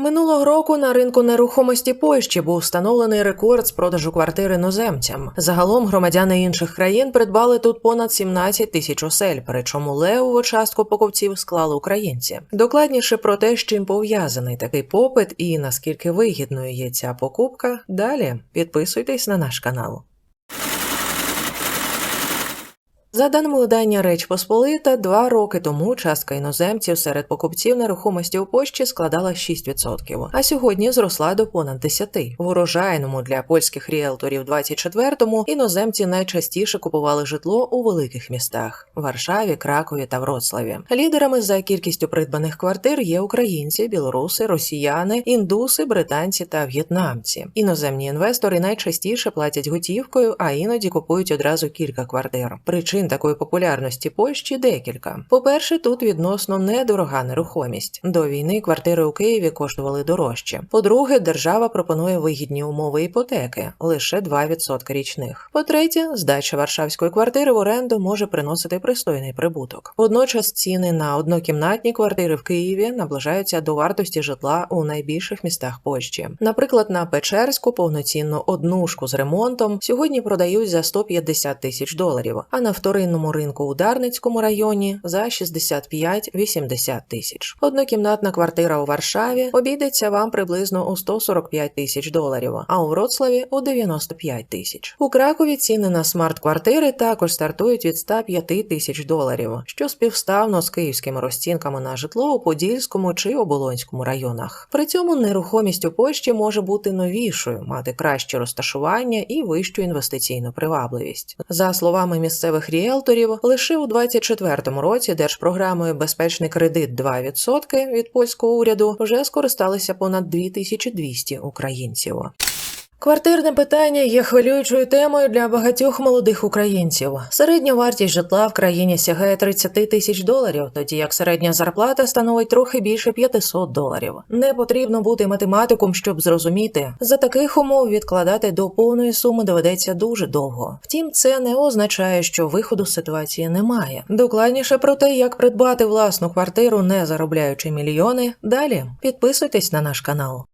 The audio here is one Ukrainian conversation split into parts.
Минулого року на ринку нерухомості Польщі був встановлений рекорд з продажу квартир іноземцям. Загалом громадяни інших країн придбали тут понад 17 тисяч осель, причому левову частку покупців склали українці. Докладніше про те, з чим пов'язаний такий попит і наскільки вигідною є ця покупка. Далі підписуйтесь на наш канал. За даними видання Реч Посполита, два роки тому частка іноземців серед покупців нерухомості у Польщі складала 6%, а сьогодні зросла до понад 10%. В урожайному для польських ріелторів 24-му іноземці найчастіше купували житло у великих містах Варшаві, Кракові та Вроцлаві. Лідерами за кількістю придбаних квартир є українці, білоруси, росіяни, індуси, британці та в'єтнамці. Іноземні інвестори найчастіше платять готівкою, а іноді купують одразу кілька квартир. Причин такої популярності Польщі декілька. По-перше, тут відносно недорога нерухомість. До війни квартири у Києві коштували дорожче. По-друге, держава пропонує вигідні умови іпотеки лише 2% річних. По-третє, здача варшавської квартири в оренду може приносити пристойний прибуток. Водночас ціни на однокімнатні квартири в Києві наближаються до вартості житла у найбільших містах Польщі. Наприклад, на Печерську повноцінну однушку з ремонтом сьогодні продають за 150 тисяч доларів, а на вторинному ринку у Дарницькому районі за 65-80 тисяч. Однокімнатна квартира у Варшаві обійдеться вам приблизно у 145 тисяч доларів, а у Вроцлаві у 95 тисяч. У Кракові ціни на смарт-квартири також стартують від 105 тисяч доларів, що співставно з київськими розцінками на житло у Подільському чи Оболонському районах. При цьому нерухомість у Польщі може бути новішою, мати краще розташування і вищу інвестиційну привабливість. За словами місцевих ріелторів, лише у 2024 році держпрограмою Безпечний кредит 2% від польського уряду вже скористалися понад 2200 українців. Квартирне питання є хвилюючою темою для багатьох молодих українців. Середня вартість житла в країні сягає 30 тисяч доларів, тоді як середня зарплата становить трохи більше 500 доларів. Не потрібно бути математиком, щоб зрозуміти, за таких умов відкладати до повної суми доведеться дуже довго. Втім, це не означає, що виходу з ситуації немає. Докладніше про те, як придбати власну квартиру, не заробляючи мільйони. Далі підписуйтесь на наш канал.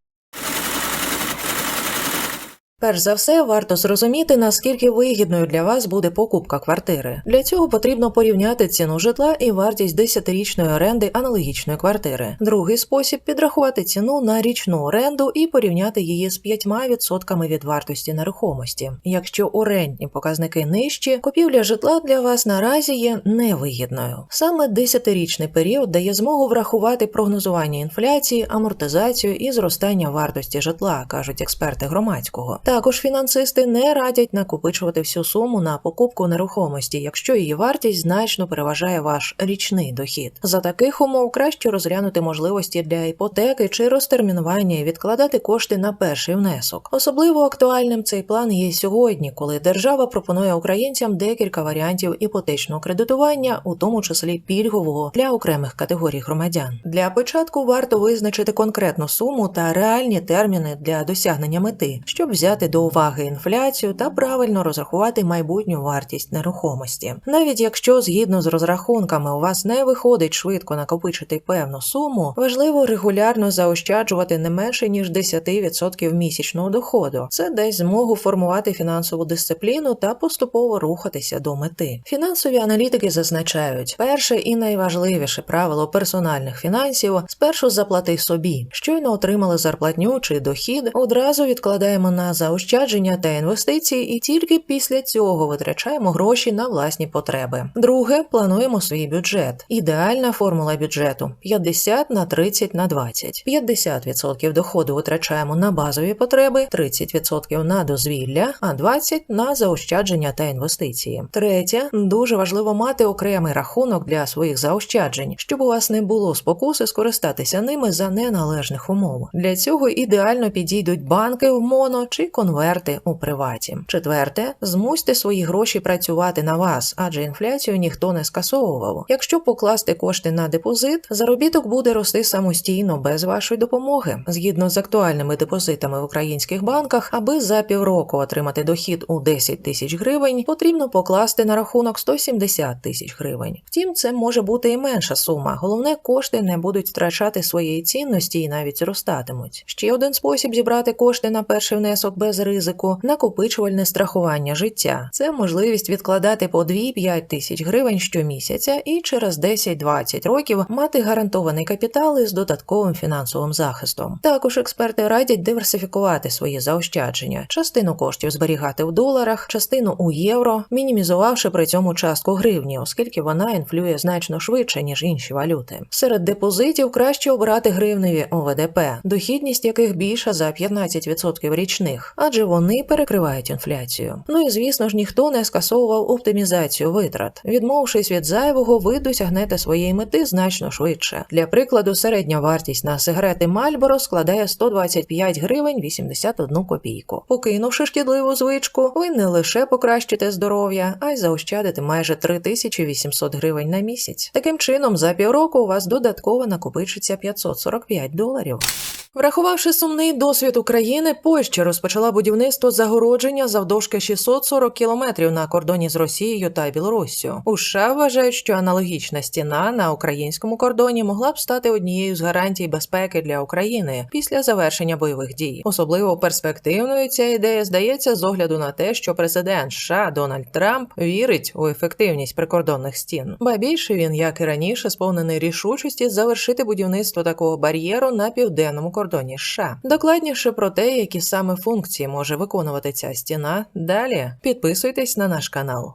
Перш за все, варто зрозуміти, наскільки вигідною для вас буде покупка квартири. Для цього потрібно порівняти ціну житла і вартість 10-річної оренди аналогічної квартири. Другий спосіб підрахувати ціну на річну оренду і порівняти її з 5% від вартості нерухомості. Якщо орендні показники нижчі, купівля житла для вас наразі є невигідною. Саме 10-річний період дає змогу врахувати прогнозування інфляції, амортизацію і зростання вартості житла, кажуть експерти громадського. Також фінансисти не радять накопичувати всю суму на покупку нерухомості, якщо її вартість значно переважає ваш річний дохід. За таких умов краще розглянути можливості для іпотеки чи розтермінування і відкладати кошти на перший внесок. Особливо актуальним цей план є сьогодні, коли держава пропонує українцям декілька варіантів іпотечного кредитування, у тому числі пільгового для окремих категорій громадян. Для початку варто визначити конкретну суму та реальні терміни для досягнення мети, щоб взяти до уваги інфляцію та правильно розрахувати майбутню вартість нерухомості. Навіть якщо згідно з розрахунками у вас не виходить швидко накопичити певну суму, важливо регулярно заощаджувати не менше ніж 10% місячного доходу. Це дасть змогу формувати фінансову дисципліну та поступово рухатися до мети. Фінансові аналітики зазначають, перше і найважливіше правило персональних фінансів спершу заплати собі. Щойно отримали зарплатню чи дохід, одразу відкладаємо на заощадження та інвестиції, і тільки після цього витрачаємо гроші на власні потреби. Друге, плануємо свій бюджет. Ідеальна формула бюджету 50 на 30 на 20. 50% доходу витрачаємо на базові потреби, 30% на дозвілля, а 20% на заощадження та інвестиції. Третє, дуже важливо мати окремий рахунок для своїх заощаджень, щоб у вас не було спокуси скористатися ними за неналежних умов. Для цього ідеально підійдуть банки в моно чи конверти у приваті. Четверте, змусьте свої гроші працювати на вас, адже інфляцію ніхто не скасовував. Якщо покласти кошти на депозит, заробіток буде рости самостійно без вашої допомоги. Згідно з актуальними депозитами в українських банках, аби за півроку отримати дохід у 10 тисяч гривень, потрібно покласти на рахунок 170 тисяч гривень. Втім, це може бути і менша сума. Головне, кошти не будуть втрачати своєї цінності і навіть зростатимуть. Ще один спосіб зібрати кошти на перший внесок без ризику накопичувальне страхування життя. Це можливість відкладати по 2-5 тисяч гривень щомісяця і через 10-20 років мати гарантований капітал із додатковим фінансовим захистом. Також експерти радять диверсифікувати свої заощадження, частину коштів зберігати в доларах, частину у євро, мінімізувавши при цьому частку гривні, оскільки вона інфлює значно швидше ніж інші валюти. Серед депозитів краще обирати гривневі ОВДП, дохідність яких більша за 15% річних, адже вони перекривають інфляцію. Ну і звісно ж ніхто не скасовував оптимізацію витрат. Відмовившись від зайвого, ви досягнете своєї мети значно швидше. Для прикладу, середня вартість на сигарети Marlboro складає 125 гривень 81 копійку. Покинувши шкідливу звичку, ви не лише покращите здоров'я, а й заощадите майже 3800 гривень на місяць. Таким чином, за півроку у вас додатково накопичиться 545 доларів. Врахувавши сумний досвід України, Польща розпочала будівництво загородження завдовжки 640 кілометрів на кордоні з Росією та Білоруссю. У США вважають, що аналогічна стіна на українському кордоні могла б стати однією з гарантій безпеки для України після завершення бойових дій. Особливо перспективною ця ідея здається з огляду на те, що президент США Дональд Трамп вірить у ефективність прикордонних стін. Ба більше він, як і раніше, сповнений рішучості завершити будівництво такого бар'єру на південному кордоні США. Докладніше про те, які саме функції може виконувати ця стіна. Далі підписуйтесь на наш канал.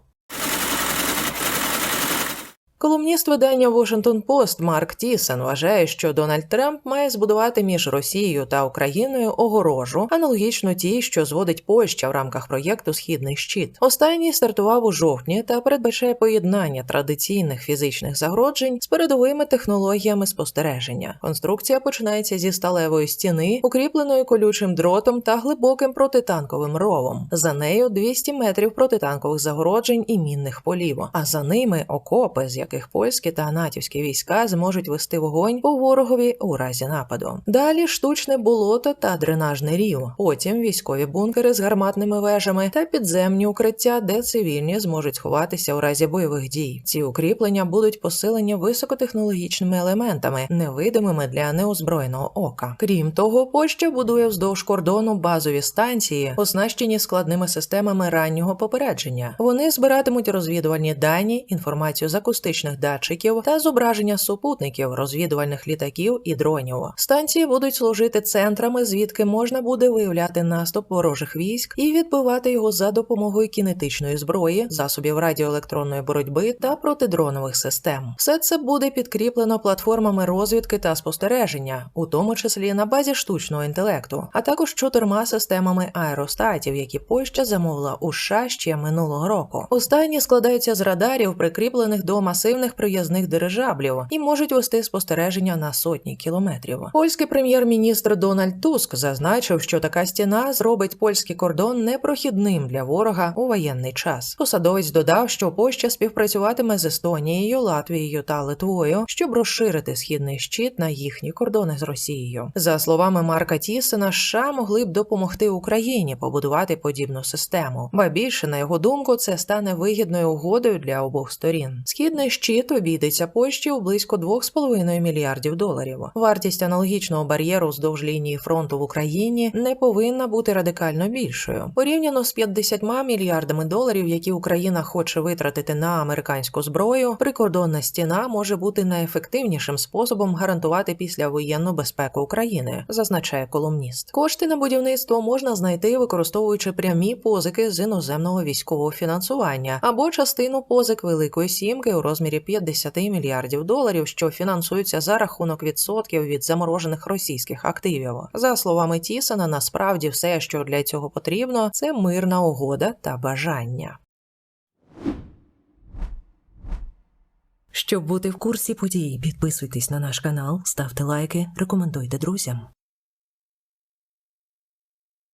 Колумніст видання Washington Post Марк Тісен вважає, що Дональд Трамп має збудувати між Росією та Україною огорожу, аналогічно тій, що зводить Польща в рамках проєкту Східний щит. Останній стартував у жовтні та передбачає поєднання традиційних фізичних загроджень з передовими технологіями спостереження. Конструкція починається зі сталевої стіни, укріпленої колючим дротом та глибоким протитанковим ровом. За нею 200 метрів протитанкових загороджень і мінних полів. А за ними окопи, з яких польські та натівські війська зможуть вести вогонь по ворогові у разі нападу. Далі штучне болото та дренажний рів. Потім військові бункери з гарматними вежами та підземні укриття, де цивільні зможуть сховатися у разі бойових дій. Ці укріплення будуть посилені високотехнологічними елементами, невидимими для неозброєного ока. Крім того, Польща будує вздовж кордону базові станції, оснащені складними системами раннього попередження. Вони збиратимуть розвідувальні дані, інформацію з акустичних датчиків та зображення супутників, розвідувальних літаків і дронів. Станції будуть служити центрами, звідки можна буде виявляти наступ ворожих військ і відбивати його за допомогою кінетичної зброї, засобів радіоелектронної боротьби та протидронових систем. Все це буде підкріплено платформами розвідки та спостереження, у тому числі на базі штучного інтелекту, а також чотирма системами аеростатів, які Польща замовила у США ще минулого року. Останні складаються з радарів, прикріплених до масивних приязних дирижаблів, і можуть вести спостереження на сотні кілометрів. Польський прем'єр-міністр Дональд Туск зазначив, що така стіна зробить польський кордон непрохідним для ворога у воєнний час. Посадовець додав, що Польща співпрацюватиме з Естонією, Латвією та Литвою, щоб розширити східний щит на їхні кордони з Росією. За словами Марка Тісена, США могли б допомогти Україні побудувати подібну систему. Ба більше на його думку, це стане вигідною угодою для обох сторін. Східний щит обійдеться Польщі у близько 2,5 мільярдів доларів. Вартість аналогічного бар'єру вздовж лінії фронту в Україні не повинна бути радикально більшою. Порівняно з 50 мільярдами доларів, які Україна хоче витратити на американську зброю, прикордонна стіна може бути найефективнішим способом гарантувати післявоєнну безпеку України, зазначає колумніст. Кошти на будівництво можна знайти, використовуючи прямі позики з іноземного військового фінансування або частину позик Великої Сімки у розмірі 50 мільярдів доларів, що фінансуються за рахунок відсотків від заморожених російських активів. За словами Тісона, насправді все, що для цього потрібно, це мирна угода та бажання. Щоб бути в курсі подій, підписуйтесь на наш канал, ставте лайки, рекомендуйте друзям.